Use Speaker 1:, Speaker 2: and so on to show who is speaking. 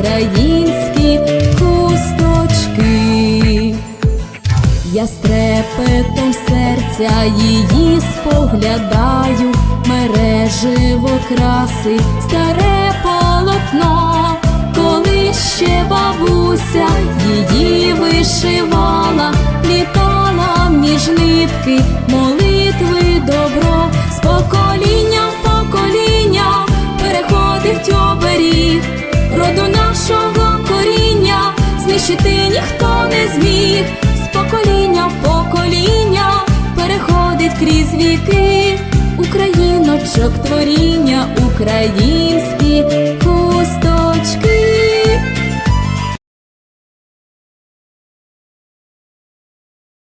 Speaker 1: українські хусточки. Я з трепетом серця її споглядаю, мереживо краси, старе полотно, коли ще бабуся її вишивала, літала між нитки, молитви добро, з покоління в покоління переходить оберіг, роду нашого коріння, знищити ніхто не зміг, з покоління в покоління переходить крізь віки, Україночок творіння, українські кусточки.